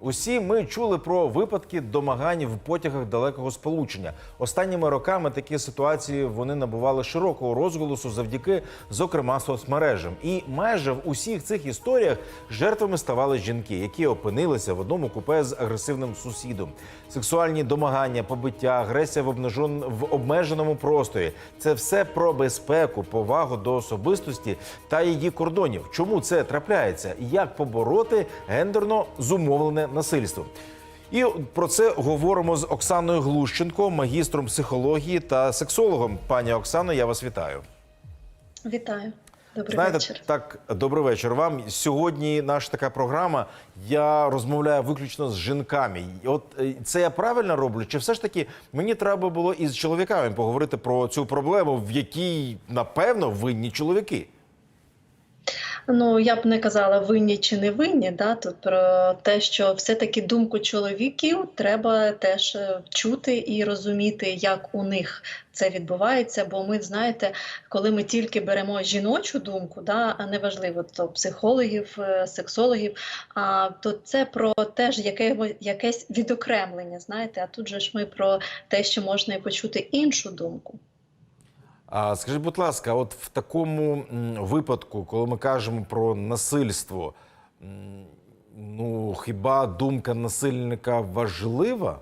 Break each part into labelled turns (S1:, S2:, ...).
S1: Усі ми чули про випадки домагань в потягах далекого сполучення. Останніми роками такі ситуації вони набували широкого розголосу завдяки, зокрема, соцмережам. І майже в усіх цих історіях жертвами ставали жінки, які опинилися в одному купе з агресивним сусідом. Сексуальні домагання, побиття, агресія в обмежон... в обмеженому просторі це все про безпеку, повагу до особистості та її кордонів. Чому це трапляється? Як побороти гендерно зумовлене насильство? І про це говоримо з Оксаною Глущенко, магістром психології та сексологом. Пані Оксано, я вас вітаю.
S2: Вітаю. Добрий
S1: Знаєте,
S2: вечір.
S1: так, добрий вечір вам. Сьогодні наша така програма. Я розмовляю виключно з жінками. От е, це я правильно роблю? Чи все ж таки мені треба було із чоловіками поговорити про цю проблему, в якій напевно винні чоловіки?
S2: Ну я б не казала винні чи не винні. Да? Тут про те, що все-таки думку чоловіків треба теж е, чути і розуміти, як у них це відбувається. Бо ми знаєте, коли ми тільки беремо жіночу думку, да, а неважливо то психологів, е, сексологів, а то це про теж яке, якесь відокремлення. Знаєте, а тут же ж ми про те, що можна і почути іншу думку.
S1: А скажіть, будь ласка, от в такому випадку, коли ми кажемо про насильство, ну хіба думка насильника важлива?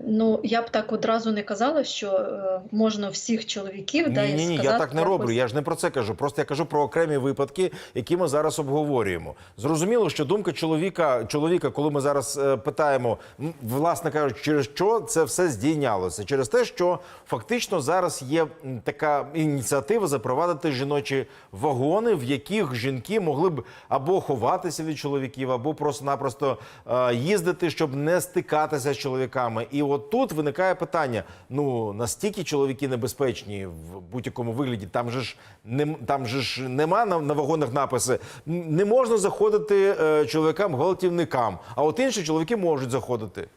S2: Ну, я б так одразу не казала, що е, можна всіх чоловіків да,
S1: Ні,
S2: і
S1: ні, ні, я так не роблю. Я ж не про це кажу. Просто я кажу про окремі випадки, які ми зараз обговорюємо. Зрозуміло, що думка чоловіка, чоловіка, коли ми зараз е, питаємо, власне кажучи, через що це все здійнялося? Через те, що фактично зараз є така ініціатива запровадити жіночі вагони, в яких жінки могли б або ховатися від чоловіків, або просто-напросто е, їздити, щоб не стикатися з чоловіками. І от тут виникає питання: ну настільки чоловіки небезпечні в будь-якому вигляді, там же ж не там же ж нема на, на вагонах написи. Не можна заходити е, чоловікам гвалтівникам, а от інші чоловіки можуть заходити.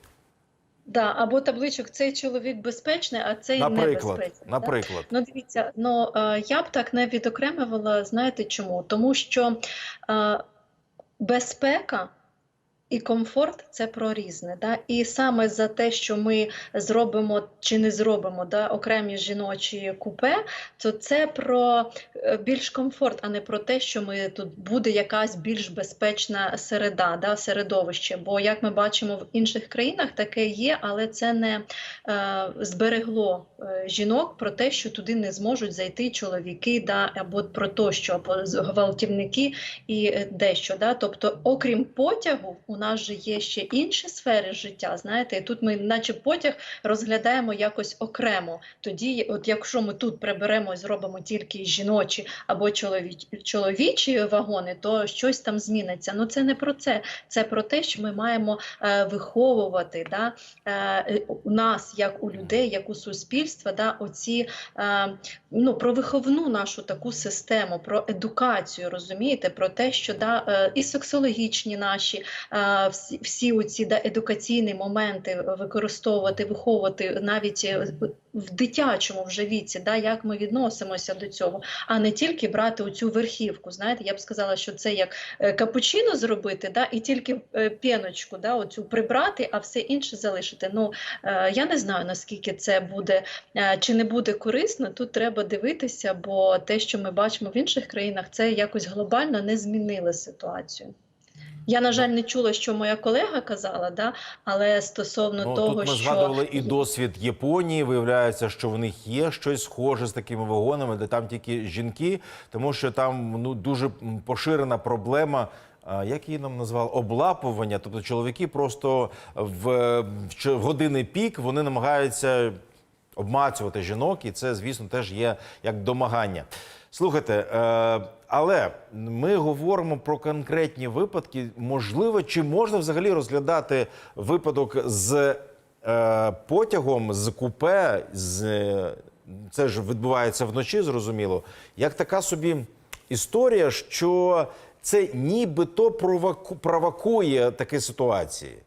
S2: Да, або табличок цей чоловік безпечний, а цей
S1: Наприклад,
S2: небезпечний. да?
S1: наприклад.
S2: Ну, дивіться, ну е, я б так не відокремювала. Знаєте чому? Тому що е, безпека. І комфорт це про різне. Да? І саме за те, що ми зробимо чи не зробимо да, окремі жіночі купе, то це про е, більш комфорт, а не про те, що ми тут буде якась більш безпечна середа, да, середовище. Бо як ми бачимо в інших країнах, таке є, але це не е, зберегло е, жінок про те, що туди не зможуть зайти чоловіки, да, або про те, що або гвалтівники і е, дещо. Да? Тобто, окрім потягу, у нас же є ще інші сфери життя. Знаєте, і тут ми, наче потяг, розглядаємо якось окремо. Тоді, от якщо ми тут приберемо і зробимо тільки жіночі або чоловічі, вагони, то щось там зміниться. Ну це не про це. Це про те, що ми маємо е, виховувати да, е, у нас, як у людей, як у суспільства, да, оці е, ну, про виховну нашу таку систему, про едукацію, розумієте, про те, що да, е, і сексологічні наші е, всі, всі оці едукаційні моменти використовувати, виховувати навіть е, в дитячому вже віці, да, як ми відносимося до цього, а не тільки брати оцю верхівку. Знаєте, я б сказала, що це як е, капучино зробити, да, і тільки е, піночку, да, оцю прибрати, а все інше залишити. Ну я не знаю наскільки це буде чи не буде корисно. Тут треба дивитися, бо те, що ми бачимо в інших країнах, це якось глобально не змінило ситуацію. Я, на жаль, не чула, що моя колега казала, да? але стосовно
S1: Ну,
S2: того,
S1: тут ми
S2: що
S1: згадували і досвід Японії. Виявляється, що в них є щось схоже з такими вагонами, де там тільки жінки, тому що там ну дуже поширена проблема. Як її нам назвали? Облапування. Тобто чоловіки просто в, в в години пік вони намагаються обмацювати жінок, і це, звісно, теж є як домагання. Слухайте, е, але ми говоримо про конкретні випадки. Можливо, чи можна взагалі розглядати випадок з е, потягом, з купе, з е, це ж відбувається вночі, зрозуміло, як така собі історія, що це нібито провоку- провокує такі ситуації.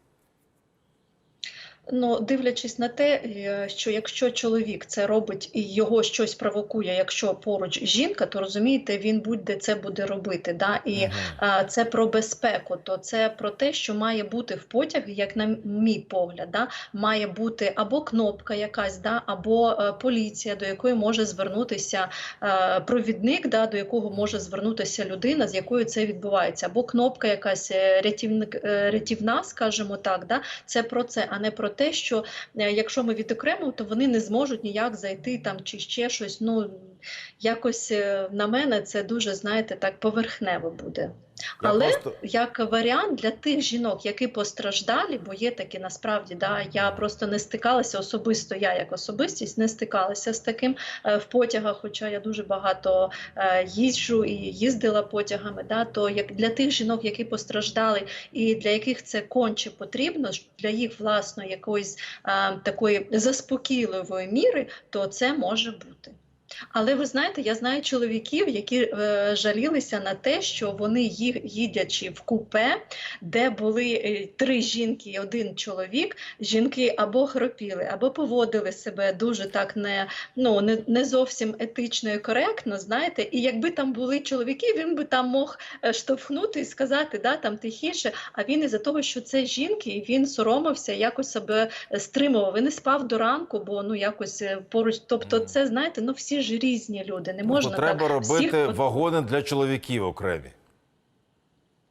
S2: Ну, дивлячись на те, е, що якщо чоловік це робить і його щось провокує, якщо поруч жінка, то розумієте, він будь-де це буде робити. Да? І а, це про безпеку, то це про те, що має бути в потягі, як на мій погляд, да? має бути або кнопка якась, да? або е, поліція, до якої може звернутися е, провідник, да? до якого може звернутися людина, з якою це відбувається, або кнопка якась рятівник, рятівна, скажімо так. Да? Це про це, а не про те, що е, якщо ми відокремимо, то вони не зможуть ніяк зайти там чи ще щось. Ну якось е, на мене це дуже, знаєте, так поверхнево буде.
S1: Я
S2: Але
S1: просто-
S2: як варіант для тих жінок, які постраждалі, бо є такі насправді, да, я просто не стикалася особисто, я як особистість не стикалася з таким е, в потягах, хоча я дуже багато е, їжджу і їздила потягами. Да, то як для тих жінок, які постраждали, і для яких це конче потрібно, для їх власної якоїсь е, такої заспокійливої міри, то це може бути. Але ви знаєте, я знаю чоловіків, які е, жалілися на те, що вони ї- їдячи в купе, де були е, три жінки і один чоловік, жінки або хропіли, або поводили себе дуже так не, ну, не, не зовсім етично і коректно, знаєте, і якби там були чоловіки, він би там мог е, штовхнути і сказати, да, там тихіше, а він із-за того, що це жінки, і він соромився, якось себе е, стримував. І не спав до ранку, бо ну якось поруч. Тобто, це знаєте, ну всі ж різні люди. Не можна
S1: Бо треба
S2: так
S1: робити
S2: под-
S1: вагони для чоловіків окремі.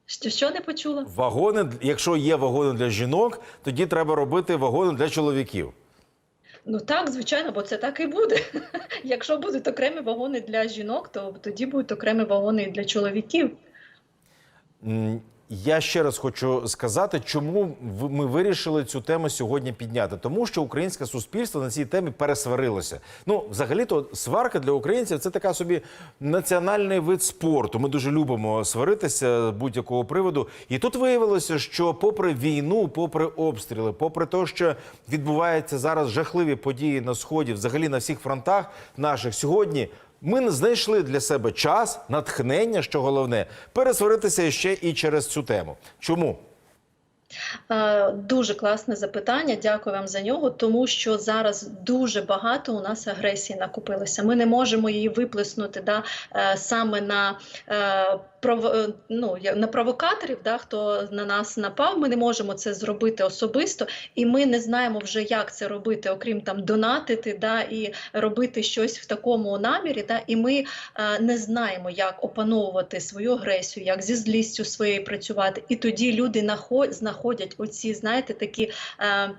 S2: Що, що не почула?
S1: Вагони, якщо є вагони для жінок, тоді треба робити вагони для чоловіків.
S2: Ну так, звичайно, бо це так і буде. Якщо будуть окремі вагони для жінок, то тоді будуть окремі вагони і для чоловіків.
S1: Я ще раз хочу сказати, чому ми вирішили цю тему сьогодні підняти. Тому що українське суспільство на цій темі пересварилося. Ну, взагалі-то, сварка для українців це така собі національний вид спорту. Ми дуже любимо сваритися з будь-якого приводу. І тут виявилося, що попри війну, попри обстріли, попри те, що відбуваються зараз жахливі події на сході, взагалі на всіх фронтах наших сьогодні. Ми не знайшли для себе час, натхнення, що головне, пересваритися ще і через цю тему. Чому?
S2: Е, Дуже класне запитання. Дякую вам за нього. Тому що зараз дуже багато у нас агресії накопилося. Ми не можемо її виплеснути да, е, саме на е, ну, я- на провокаторів, да, хто на нас напав. Ми не можемо це зробити особисто, і ми не знаємо вже, як це робити, окрім там донатити да, і робити щось в такому намірі. Да, і ми е, не знаємо, як опановувати свою агресію, як зі злістю своєю працювати. І тоді люди нахо- знаходять оці, знаєте, такі. Е, е,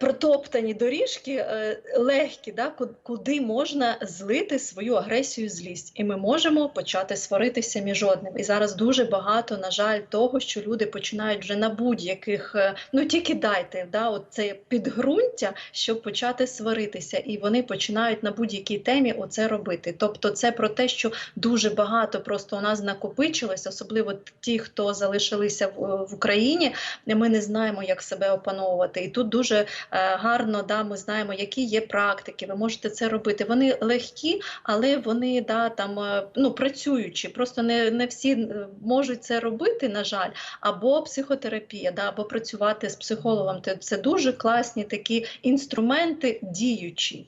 S2: Протоптані доріжки е, легкі, да, куди можна злити свою агресію, злість, і ми можемо почати сваритися між одним. І зараз дуже багато, на жаль, того, що люди починають вже на будь-яких, е, ну тільки дайте да, це підґрунтя, щоб почати сваритися, і вони починають на будь-якій темі оце робити. Тобто, це про те, що дуже багато просто у нас накопичилось, особливо ті, хто залишилися в Україні. Ми не знаємо, як себе опановувати. І тут дуже е, гарно да, ми знаємо, які є практики. Ви можете це робити. Вони легкі, але вони да, там, е, ну, працюючі. Просто не, не всі е, можуть це робити, на жаль, або психотерапія, да, або працювати з психологом. Це дуже класні такі інструменти діючі.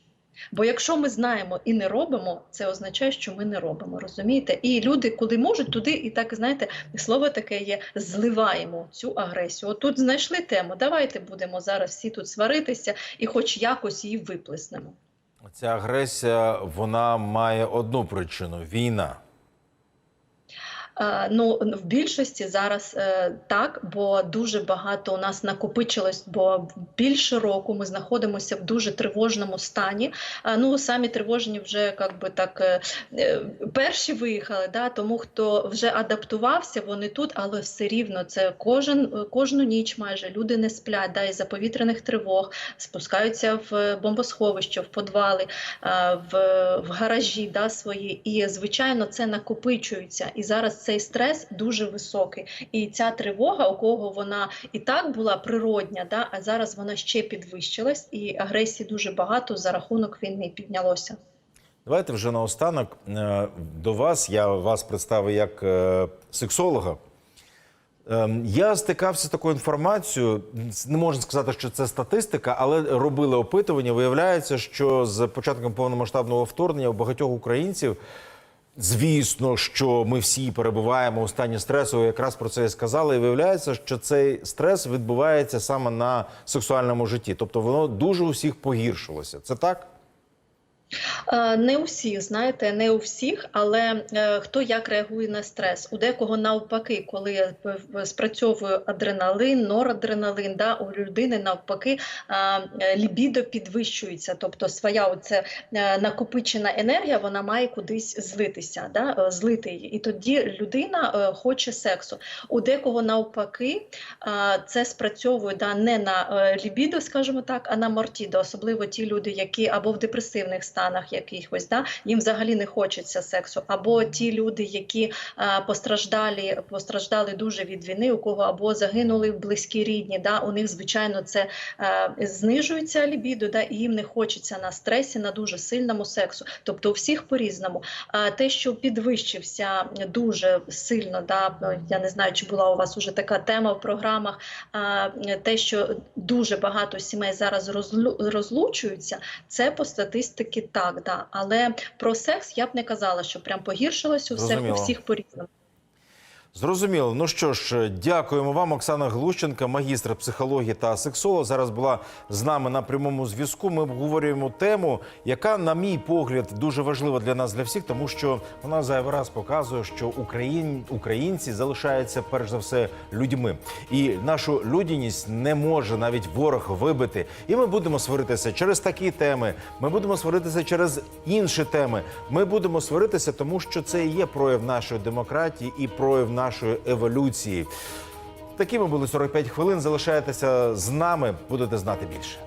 S2: Бо якщо ми знаємо і не робимо, це означає, що ми не робимо, розумієте? І люди, куди можуть, туди і так знаєте, слово таке є: зливаємо цю агресію. От тут знайшли тему. Давайте будемо зараз всі тут сваритися і, хоч якось її виплеснемо.
S1: Ця агресія вона має одну причину війна.
S2: Е, Ну, в більшості зараз е, так, бо дуже багато у нас накопичилось, бо більше року ми знаходимося в дуже тривожному стані. Е, Ну, самі тривожні вже як би так перші виїхали, да, тому хто вже адаптувався, вони тут, але все рівно це кожен, кожну ніч майже люди не сплять, да, із-за повітряних тривог, спускаються в бомбосховище, в подвали, в, в гаражі да, свої. І, звичайно, це накопичується. І зараз цей стрес дуже високий. І ця тривога, у кого вона і так була природня, да, а зараз вона ще підвищилась, і агресії дуже багато за рахунок війни піднялося.
S1: Давайте вже наостанок е, до вас. Я вас представив як е, сексолога. Ем, Я стикався з такою інформацією. Не можна сказати, що це статистика, але робили опитування. Виявляється, що з початком повномасштабного вторгнення у багатьох українців. Звісно, що ми всі перебуваємо у стані стресу. Якраз про це і сказали. І виявляється, що цей стрес відбувається саме на сексуальному житті. Тобто воно дуже усіх погіршилося. Це так?
S2: Е, Не у всіх, знаєте, не у всіх, але е, хто як реагує на стрес. У декого навпаки, коли е, спрацьовує адреналин, норадреналин, да, у людини навпаки лібідо підвищується, тобто своя оце накопичена енергія, вона має кудись злитися, да, злити її. І тоді людина хоче сексу. У декого навпаки це спрацьовує да, не на лібідо, скажімо так, а на мортідо, особливо ті люди, які або в депресивних станах якихось, да, їм взагалі не хочеться сексу, або ті люди, які е, постраждалі, постраждали дуже від війни, у кого або загинули близькі рідні, да, у них звичайно це е, знижується лібідо, да, і їм не хочеться на стресі, на дуже сильному сексу. Тобто у всіх по-різному. А те, що підвищився дуже сильно, да, ну, я не знаю, чи була у вас уже така тема в програмах. а, Те, що дуже багато сімей зараз розлу- розлучуються, це по статистиці так, да. Але про секс я б не казала, що прям погіршилось у всіх, у всіх по-різному.
S1: Зрозуміло. Ну що ж, дякуємо вам, Оксана Глущенка, магістр психології та сексолог. Зараз була з нами на прямому зв'язку. Ми обговорюємо тему, яка, на мій погляд, дуже важлива для нас, для всіх, тому що вона зайвий раз показує, що Україн, українці залишаються перш за все людьми, і нашу людяність не може навіть ворог вибити. І ми будемо сваритися через такі теми. Ми будемо сваритися через інші теми. Ми будемо сваритися, тому що це і є прояв нашої демократії і прояв нашої еволюції. Такими були 45 хвилин. Залишайтеся з нами, будете знати більше.